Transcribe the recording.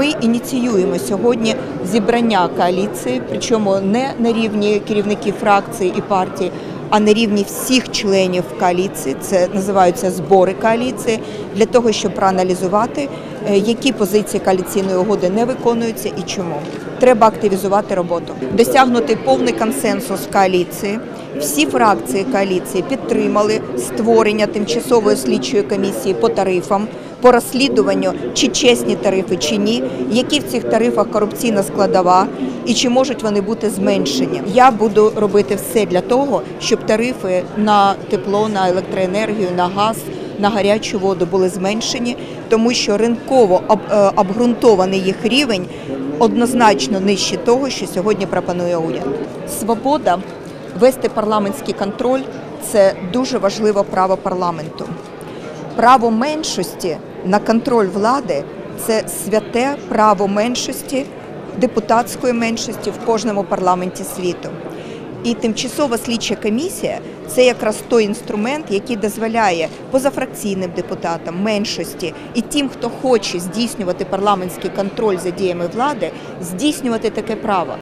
Ми ініціюємо сьогодні зібрання коаліції, причому не на рівні керівників фракцій і партій, а на рівні всіх членів коаліції. Це називаються збори коаліції, для того, щоб проаналізувати, е, які позиції коаліційної угоди не виконуються і чому. Треба активізувати роботу, досягнути повний консенсус коаліції. Всі фракції коаліції підтримали створення тимчасової слідчої комісії по тарифам, по розслідуванню, чи чесні тарифи, чи ні, які в цих тарифах корупційна складова і чи можуть вони бути зменшені. Я буду робити все для того, щоб тарифи на тепло, на електроенергію, на газ. На гарячу воду були зменшені, тому що ринково е, обґрунтований їх рівень однозначно нижче того, що сьогодні пропонує уряд. Свобода вести парламентський контроль це дуже важливе право парламенту. Право меншості на контроль влади це святе право меншості, депутатської меншості в кожному парламенті світу. І тимчасова слідча комісія це якраз той інструмент, який дозволяє позафракційним депутатам, меншості і тим, хто хоче здійснювати парламентський контроль за діями влади, здійснювати таке право.